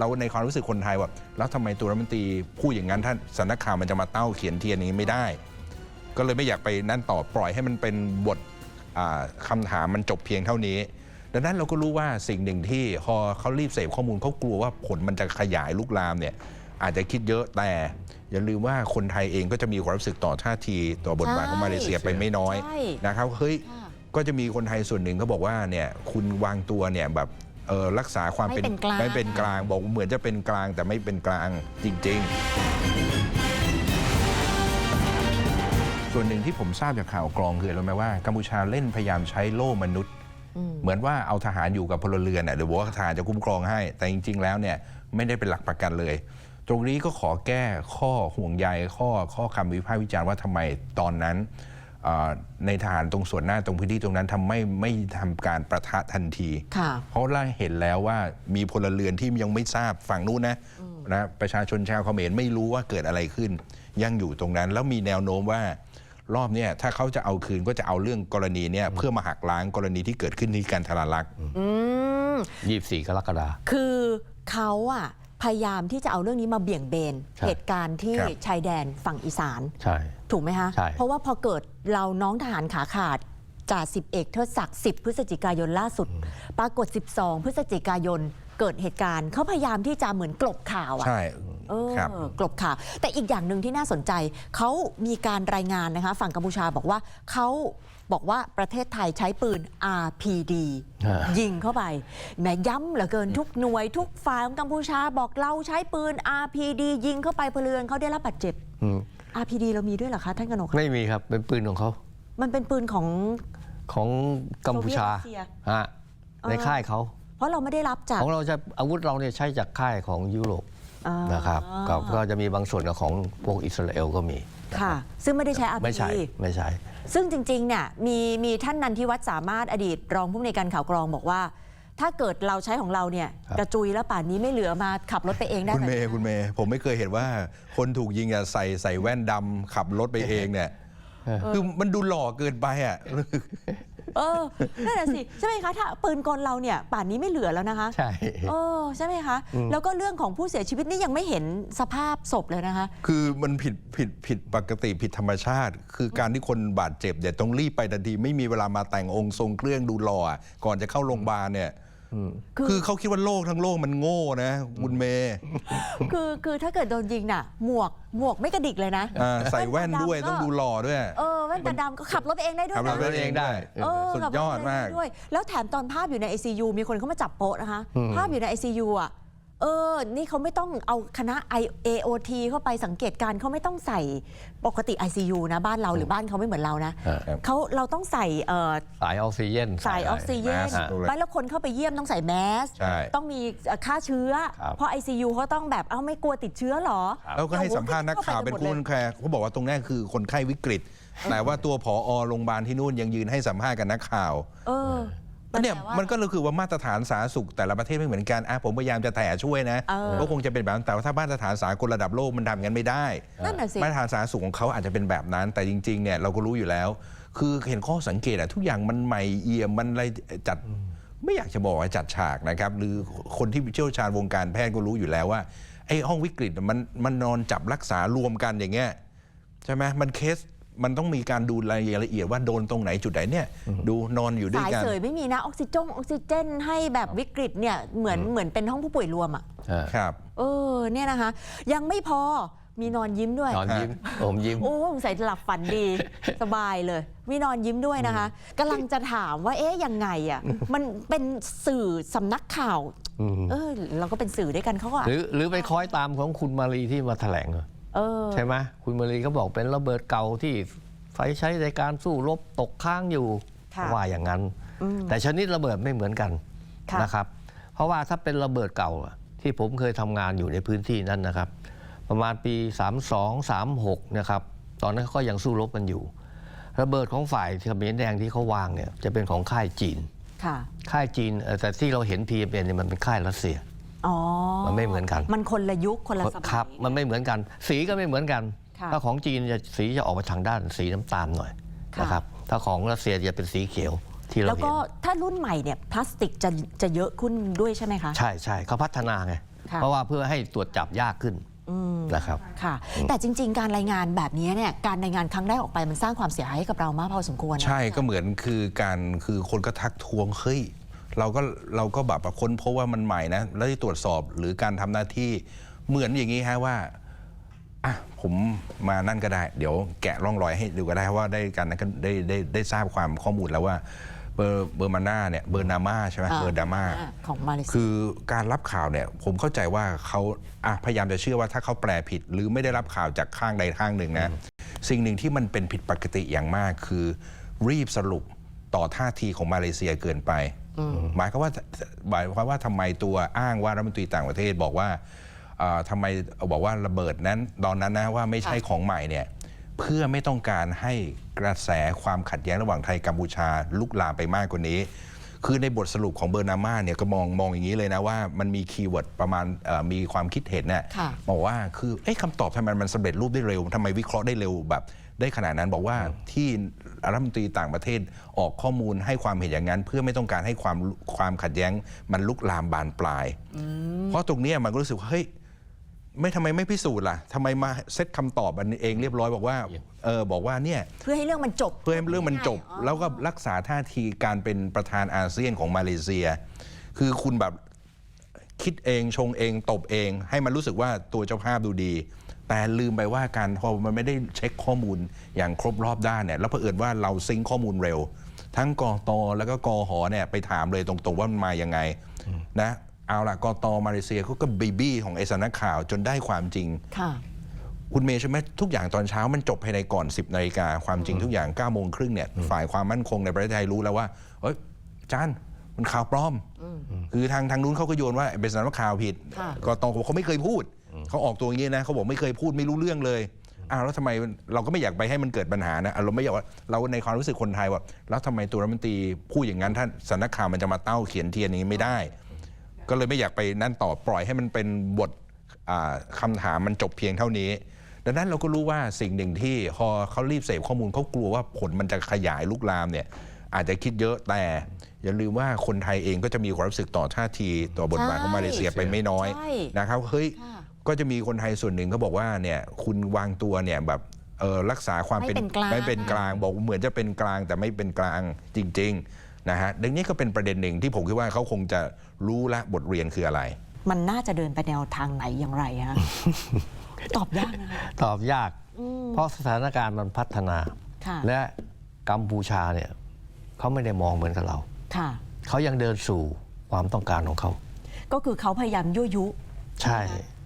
เราในความรู้สึกคนไทยว่าแล้วทำไมตัวรัฐมนตรีพูดอย่างนั้นท่านสำนักข่าวมันจะมาเต้าเขียนเทียนนี้ไม่ได้ ก็เลยไม่อยากไปนั่นต่อปล่อยให้มันเป็นบทอ่าคำถามมันจบเพียงเท่านี้ ดังนั้นเราก็รู้ว่าสิ่งหนึ่งที่พอเขารีบเสพข้อมูลเขากลัวว่าผลมันจะขยายลุกลามเนี่ยอาจจะคิดเยอะแต่ อย่าลืมว่าคนไทยเองก็จะมีความรู้สึกต่อท่าทีต่อบทบาทของมาเลเซียไปไม่น้อยนะครับเฮ้ยก็จะมีคนไทยส่วนหนึ่งเขาบอกว่าเนี่ยคุณวางตัวเนี่ยแบบ เออรักษาความเป็นไม่เป็นกลาง ไม่เป็นกลาง บอกว่าเหมือนจะเป็นกลางแต่ไม่เป็นกลางจริง ๆ ส่วนหนึ่งที่ผมทราบจากข่าวกรองคืออะไรรู้ไหมว่ากัมพูชาเล่นพยายามใช้โล่มนุษย์ อืม เหมือนว่าเอาทหารอยู่กับพลเรือนน่ะหรือว่าทหารจะคุ้มครองให้ แต่จริง ๆ แล้วเนี่ยไม่ได้เป็นหลักประกันเลย ตรงนี้ก็ขอแก้ข้อห่วงใยข้อข้อคำวิพากษ์วิจารณ์ว่าทำไมตอนนั้นเอ่อ ในทหารตรงส่วนหน้าตรงพื้นที่ตรงนั้นทำไม่ไม่ทำการประทะทันทีค่ะเพราะเราเห็นแล้วว่ามีพลเรือนที่ยังไม่ทราบฝั่งนู้นนะนะประชาชนชาวเขมรไม่รู้ว่าเกิดอะไรขึ้น ยังอยู่ตรงนั้น แล้วมีแนวโน้มว่ารอบเนี้ยถ้าเขาจะเอาคืนก็จะเอาเรื่องกรณีเนี่ยเพื่อมาหักล้างกรณีที่เกิดขึ้นที่การทารักอืม24กรกฎาคมคือเขาอะ พยายามที่จะเอาเรื่องนี้มาเบี่ยงเบน ใช่เหตุการณ์ที่ครับ ชายแดนฝั่งอีสาน ใช่ ถูกไหมคะ ใช่ เพราะว่าพอเกิดเราน้องทหารขาขาดจ่าสิบเอกเทิดศักดิ์10 พฤศจิกายนล่าสุด ปรากฏ 12 พฤศจิกายนเกิดเหตุการณ์เขาพยายามที่จะเหมือนกลบข่าวอะ ใช่เออครับ กลบข่าวแต่อีกอย่างหนึ่งที่น่าสนใจ เขามีการรายงานนะคะ ฝั่งกัมพูชาบอกว่าเขา บอกว่าประเทศไทยใช้ปืน RPD ฮะยิงเข้าไปแหมย้ำเหลือเกินทุกหน่วยทุกฝ่ายของกัมพูชาบอกเราใช้ปืน RPD ยิงเข้าไปพลเรือนเขาได้รับบาดเจ็บอืม RPD เรามีด้วยเหรอคะท่านกนกไม่มีครับเป็นปืนของเขา มันเป็นปืนของของกัมพูชาโซเวียตรัสเซียฮะในค่ายเขาเพราะเราไม่ได้รับจากของเราจะอาวุธเราเนี่ยใช้จากค่ายของยุโรปอ่านะครับก็ก็จะมีบางส่วนของพวกอิสราเอลก็มีค่ะ ซึ่งไม่ได้ใช้ RPD ไม่ใช่ไม่ใช่ ซึ่งจริงๆเนี่ยมีมีท่านนันทิวัฒน์สามารถอดีต รองผู้อำนวยการข่าวกรองบอกว่า ถ้าเกิดเราใช้ของเราเนี่ยครับ กระจุยแล้วป่านนี้ไม่เหลือมาขับรถไปเองได้คุณไหมเมย์คุณเมย์ผมไม่เคยเห็นว่าคนถูกยิงอะใส่ใส่แว่นดำขับรถไปเองเนี่ย คือมันดูหล่อเกินไปอะ เออนั่นแหละสิใช่ไหมคะถ้าปืนกลเราเนี่ยป่านนี้ไม่เหลือแล้วนะคะใช่เออใช่ไหมคะ แล้วก็เรื่องของผู้เสียชีวิตนี่ยังไม่เห็นสภาพศพเลยนะคะ คือมันผิดผิดผิดปกติผิดธรรมชาติ คือการที่คนบาดเจ็บเนี่ยต้องรีบไปทันทีไม่มีเวลามาแต่งองค์ทรงเครื่องดูหล่ออะก่อนจะเข้าโรงพยาบาลเนี่ย คือคือเขาคิดว่าโลกทั้งโลกมันโง่นะคุณเมย์คือคือถ้าเกิดโดนยิงน่ะ หมวกหมวกไม่กระดิกเลยนะอ่าใส่แว่นด้วยก็ต้องดูหล่อด้วย เออแว่นตาดำก็ขับรถไปเองได้ด้วยขับรถนะไปเองได้ เออสุดยอดมากขับรถไปเองด้วย แล้วแถมตอนภาพอยู่ใน ICU มีคนเข้ามาจับโป๊ะนะคะ ภาพอยู่ใน ICU อะ เออ นี่เขาไม่ต้องเอาคณะ I- AOT เข้าไปสังเกตการณ์เขาไม่ต้องใส่ปกติ ICU นะบ้านเราหรือบ้านเขาไม่เหมือนเรานะครับ เขาเราต้องใส่เอ่อสายออกซิเจน สายออกซิเจนแมสอะไรไม่แล้วคนเข้าไปเยี่ยมต้องใส่แมส ใช่ต้องมีเอ่อฆ่าเชื้อ ครับเพราะ ICU เขาต้องแบบเอ้าไม่กลัวติดเชื้อเหรอแล้วก็ให้สัมภาษณ์นักข่าวเป็นคุณแคร์เขาบอกว่าตรงนี้คือคนไข้วิกฤต แต่ว่าตัวผอโรงพยาบาลที่นู่นยังยืนให้สัมภาษณ์กับนักข่าว เออ เนี่ยแต่ว่ามันก็เลยคือว่ามาตรฐานสาธารณสุขแต่ละประเทศไม่เหมือนกันอะผมพยายามจะแถช่วยนะเออก็คงจะเป็นแบบนั้นแต่ว่าถ้ามาตรฐานสากลระดับโลกมันทำกันไม่ได้นั่นน่ะสิมาตรฐานสาธารณสุขของเขาอาจจะเป็นแบบนั้น แต่จริงๆเนี่ยเราก็รู้อยู่แล้ว คือเห็นข้อสังเกตอะทุกอย่างมันใหม่เอี่ยมมันอะไรจัดไม่อยากจะบอกว่าจัดฉากนะครับหรือคนที่เชี่ยวชาญวงการแพทย์ก็รู้อยู่แล้วว่าไอ้ห้องวิกฤตมันมันนอนจับรักษารวมกันอย่างเงี้ยใช่ไหมมันเคส มันต้องมีการดูรายละเอียดว่าโดนตรงไหนจุดไหนเนี่ย ดูนอนอยู่ด้วยสายกัน เสยไม่มีนะออกซิจงออกซิเจนให้แบบวิกฤตเนี่ยเหมือนเหมือนเป็นห้องผู้ป่วยรวมอะอ่าครับ เออเนี่ยนะคะ ยังไม่พอมีนอนยิ้มด้วย นอนยิ้มผมยิ้ม โอ้สงสัยหลับฝันดี สบายเลย มีนอนยิ้มด้วยนะคะกำลังจะถามว่าเอ๊ะยังไงอะ มันเป็นสื่อสำนักข่าว อืม เออเราก็เป็นสื่อด้วยกันเขาก็หรือหรือไปคอยตามของคุณมารีที่มาแถลงเหรอ เออ ใช่ไหมคุณมารีเขาบอกเป็นระเบิดเก่าที่ไฟใช้ในการสู้รบตกค้างอยู่ค่ะ ว่าอย่างนั้น อืม แต่ชนิดระเบิดไม่เหมือนกันค่ะ นะครับ เพราะว่าถ้าเป็นระเบิดเก่าอะที่ผมเคยทำงานอยู่ในพื้นที่นั้นนะครับ ประมาณปี 32 36 นะครับ ตอนนั้นเขาก็ยังสู้รบกันอยู่ ระเบิดของฝ่ายเขมรแดงที่เขาวางเนี่ยจะเป็นของค่ายจีน ค่ะ ค่ายจีนเอ่อแต่ที่เราเห็น PMN เนี่ยมันเป็นค่ายรัสเซีย อ๋อมันไม่เหมือนกัน มันคนละยุคคนละสมัยครับ มันไม่เหมือนกัน สีก็ไม่เหมือนกันค่ะถ้าของจีนจะสีจะออกไปทางด้านสีน้ำตาลหน่อยค่ะนะครับถ้าของรัสเซียจะเป็นสีเขียวที่เราแล้วเห็ก็นถ้ารุ่นใหม่เนี่ยพลาสติกจะจะเยอะขึ้นด้วยใช่ไหมคะใช่ใช่เขาพัฒนาไงค่ะเพราะว่าเพื่อให้ตรวจจับยากขึ้นอืมนะครับค่ะ แต่จริง ๆ การรายงานแบบนี้เนี่ยการรายงานครั้งแรกออกไปมันสร้างความเสียหายให้กับเรามากพอสมควรนะใช่ก็เหมือนคือการคือคนก็ทักท้วงเฮ้ย เราก็เราก็แบบค้นพบว่ามันใหม่นะแล้วที่ตรวจสอบหรือการทำหน้าที่เหมือนอย่างนี้ฮะว่าอะผมมานั่นก็ได้ เดี๋ยวแกะร่องรอยให้ดูก็ได้ว่าได้กันนั้นก็ได้ได้ได้ทราบความข้อมูลแล้วว่าเบอร์เบอร์มาน่าเนี่ยเบอร์นาม่าใช่ไหมอ่าเบอร์ดาม่าอ่าของมาเลเซียคือการรับข่าวเนี่ยผมเข้าใจว่าเขาอะพยายามจะเชื่อว่าถ้าเขาแปลผิด หรือไม่ได้รับข่าวจากข้างใดข้างหนึ่งนะสิ่งหนึ่งที่มันเป็นผิดปกติอย่างมากคือรีบสรุป ต่อท่าทีของมาเลเซียเกินไป หมายความว่าหมายความว่าทำไมตัวอ้างว่ารัฐมนตรีต่างประเทศบอกว่าอ่าทำไมบอกว่าระเบิดนั้นตอนนั้นนะว่าไม่ใช่ของใหม่เนี่ยเพื่อไม่ต้องการให้กระแสความขัดแย้งระหว่างไทยกัมพูชาลุกลามไปมากกว่านี้ คือในบทสรุปของเบอร์นาม่าเนี่ยก็มองมองอย่างนี้เลยนะว่ามันมีคีย์เวิร์ดประมาณเอ่อมีความคิดเห็นเนี่ย ค่ะ บอกว่าคือเอ้คำตอบทำไมมันสำเร็จรูปได้เร็วทำไมวิเคราะห์ได้เร็วแบบ ได้ขนาดนั้นบอกว่าที่รัฐมนตรีต่างประเทศออกข้อมูลให้ความเห็นอย่างนั้น เพื่อไม่ต้องการให้ความความขัดแย้งมันลุกลามบานปลาย เพราะตรงเนี้ยมันก็รู้สึกว่าเฮ้ยไม่ทำไมไม่พิสูจน์ล่ะทำไมมาเซตคำตอบอันเองเรียบร้อยบอกว่าเออบอกว่าเนี่ยเพื่อให้เรื่องมันจบ เพื่อให้เรื่องมันจบอ๋อแล้วก็รักษาท่าทีการเป็นประธานอาเซียนของมาเลเซีย คือคุณแบบคิดเองชงเองตบเอง ให้มันรู้สึกว่าตัวเจ้าภาพดูดี แต่ลืมไปว่าการพอมันไม่ได้เช็คข้อมูลอย่างครบรอบด้านเนี่ยแล้วเผอิญว่าเราซิงค์ข้อมูลเร็ว ทั้งกอตแล้วก็กอหอเนี่ยไปถามเลยตรงๆว่ามันมายังไงนะเอาละกอตมาเลเซียเขาก็บีบี้ของไอสำนักข่าวจนได้ความจริงค่ะคุณเมย์ใช่ไหมทุกอย่างตอนเช้ามันจบภายในก่อน 10นาฬิกาความจริงทุกอย่าง9ก้าโมงครึ่งเนี่ยฝ่ายความมั่นคงในประเทศไทยรู้แล้วว่าเอ้ยจานมันข่าวปลอม คือทางทางนู้นเขาก็โยนว่าเป็นสำนักข่าวผิดค่ะก็ตองเขาไม่เคยพูด เขาออกตัวอย่างนี้นะเขาบอกไม่เคยพูดไม่รู้เรื่องเลยอ้าวแล้วทำไมเราก็ไม่อยากไปให้มันเกิดปัญหานะเราไม่อยากว่าเราในความรู้สึกคนไทยว่าแล้วทำไมตัวรัฐมนตรีพูดอย่างนั้นท่านสำนักข่าวมันจะมาเต้าเขียนเทียนอย่างนี้ไม่ได้ ก็เลยไม่อยากไปนั่นต่อปล่อยให้มันเป็นบทอ่าคำถามมันจบเพียงเท่านี้ ดังนั้นเราก็รู้ว่าสิ่งหนึ่งที่พอเขารีบเสพข้อมูลเขากลัวว่าผลมันจะขยายลุกลามเนี่ยอาจจะคิดเยอะแต่ อย่าลืมว่าคนไทยเองก็จะมีความรู้สึกต่อท่าทีต่อบทบาทของมาเลเซียไปไม่น้อยใช่นะครับเฮ้ยค่ะ ก็จะมีคนไทยส่วนหนึ่งเขาบอกว่าเนี่ยคุณวางตัวเนี่ยแบบเออรักษาความเป็นไม่เป็นกลาง ไม่เป็นกลางบอกว่าเหมือนจะเป็นกลางแต่ไม่เป็นกลางจริงๆนะฮะดังนี้ก็เป็นประเด็นหนึ่งที่ผมคิดว่าเขาคงจะรู้ละบทเรียนคืออะไร มันน่าจะเดินไปแนวทางไหนอย่างไรฮะ ตอบยากนะคะตอบยากเพราะสถานการณ์มันพัฒนา ค่ะและกัมพูชาเนี่ยเขาไม่ได้มองเหมือนกับเรา ค่ะ เขายังเดินสู่ความต้องการของเขา ก็คือเขาพยายามยั่วยุ ใช่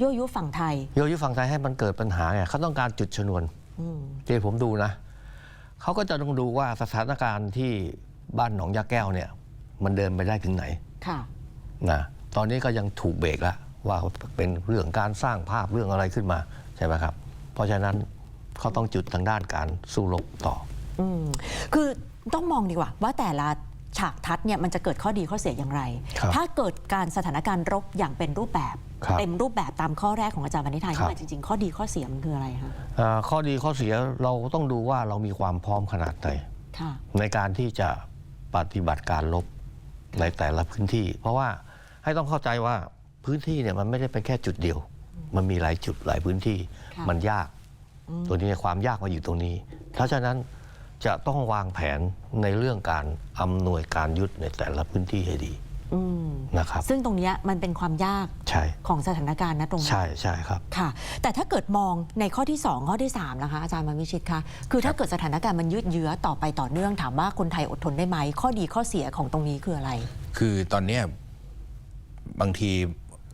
ยั่วยุฝั่งไทยโยยุฝั่งไทยให้มันเกิดปัญหาไงเขาต้องการจุดชนวนอืมที่ผมดูนะเขาก็จะต้องดูว่าสถานการณ์ที่บ้านหนองยาแก้วเนี่ย มันเดินไปได้ถึงไหนค่ะนะตอนนี้ก็ยังถูกเบรกแล้วว่าเป็นเรื่องการสร้างภาพเรื่องอะไรขึ้นมาใช่ไหมครับ เพราะฉะนั้นเขาต้องจุดทางด้านการสู้รบต่ออืมคือต้องมองดีกว่า ว่าแต่ละ ฉากทัศน์เนี่ยมันจะเกิดข้อดีข้อเสียอย่างไร ครับถ้าเกิดการสถานการณ์รบอย่างเป็นรูปแบบ ครับ เต็มรูปแบบตามข้อแรกของอาจารย์วณิธานครับที่มาจริงๆ ข้อดีข้อเสียมันคืออะไรคะเอ่อข้อดีข้อเสียเราต้องดูว่าเรามีความพร้อมขนาดไหน ค่ะ ในการที่จะปฏิบัติการลบในแต่ละพื้นที่ เพราะว่าให้ต้องเข้าใจว่าพื้นที่เนี่ยมันไม่ได้เป็นแค่จุดเดียว มันมีหลายจุดหลายพื้นที่ค่ะ มันยาก ตัวนี้ความยากมาอยู่ตรงนี้ เพราะฉะนั้น จะต้องวางแผนในเรื่องการอำนวยการยุทธในแต่ละพื้นที่ให้ดีอืมนะครับ ซึ่งตรงเนี้ยมันเป็นความยากใช่ ของสถานการณ์นะตรงนั้นใช่ใช่ครับ ค่ะ แต่ถ้าเกิดมองในข้อที่ 2 ข้อที่ 3 นะคะ อาจารย์มันวิชิตคะคือถ้าเกิดสถานการณ์มันยืดเยื้อต่อไปต่อเนื่องถามว่าคนไทยอดทนได้ไหม ข้อดีข้อเสียของตรงนี้คืออะไร คือตอนเนี้ยบางที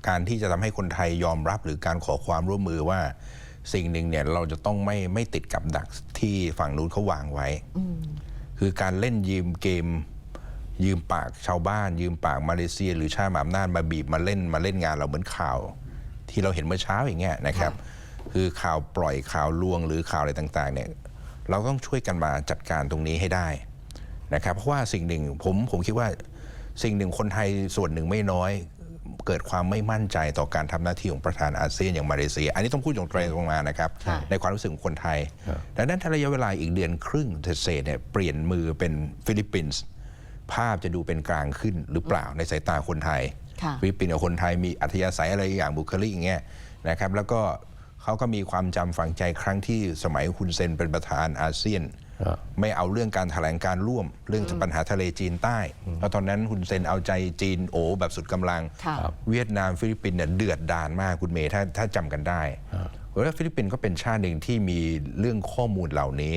การที่จะทำให้คนไทยยอมรับหรือการขอความร่วมมือว่า สิ่งหนึ่งเนี่ยเราจะต้องไม่ไม่ติดกับดักที่ฝั่งนู้นเขาวางไว้ คือการเล่นยืมเกม ยืมปากชาวบ้าน ยืมปากมาเลเซีย หรือชาติมหาอำนาจมาบีบมาเล่นมาเล่นงานเราเหมือนข่าว ที่เราเห็นเมื่อเช้าอย่างเงี้ยนะครับ คือข่าวปล่อยข่าวลวงหรือข่าวอะไรต่างๆเนี่ยเราต้องช่วยกันมาจัดการตรงนี้ให้ได้นะครับเพราะว่าสิ่งหนึ่งผมผมคิดว่าสิ่งหนึ่งคนไทยส่วนหนึ่งไม่น้อย เกิดความไม่มั่นใจต่อการทำหน้าที่ของประธานอาเซียนอย่างมาเลเซีย อันนี้ต้องพูดตรงๆตรงมานะครับค่ะในความรู้สึกของคนไทย ดังนั้นถ้าระยะเวลาอีกเดือนครึ่งเศษๆเนี่ยเปลี่ยนมือเป็นฟิลิปปินส์ภาพจะดูเป็นกลางขึ้นหรือเปล่าในสายตาคนไทยค่ะฟิลิปปินส์กับคนไทยมีอัธยาศัยอะไรอย่างบุคลิกอย่างเงี้ยนะครับ แล้วก็เขาก็มีความจำฝังใจครั้งที่สมัยคุณเซนเป็นประธานอาเซียนครับ ไม่เอาเรื่องการแถลงการร่วม เรื่องปัญหาทะเลจีนใต้ เพราะตอนนั้นคุณเซนเอาใจจีนโอแบบสุดกำลังค่ะเวียดนามฟิลิปปินส์เนี่ยเดือดดานมากคุณเมย์ถ้าถ้าจำกันได้เพราะว่าฟิลิปปินส์ก็เป็นชาติหนึ่งที่มีเรื่องข้อมูลเหล่านี้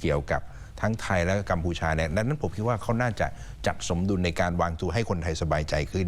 เกี่ยวกับทั้งไทยและกัมพูชาเนี่ยดังนั้นผมคิดว่าเขาน่าจะจัดสมดุลในการวางตัวให้คนไทยสบายใจขึ้น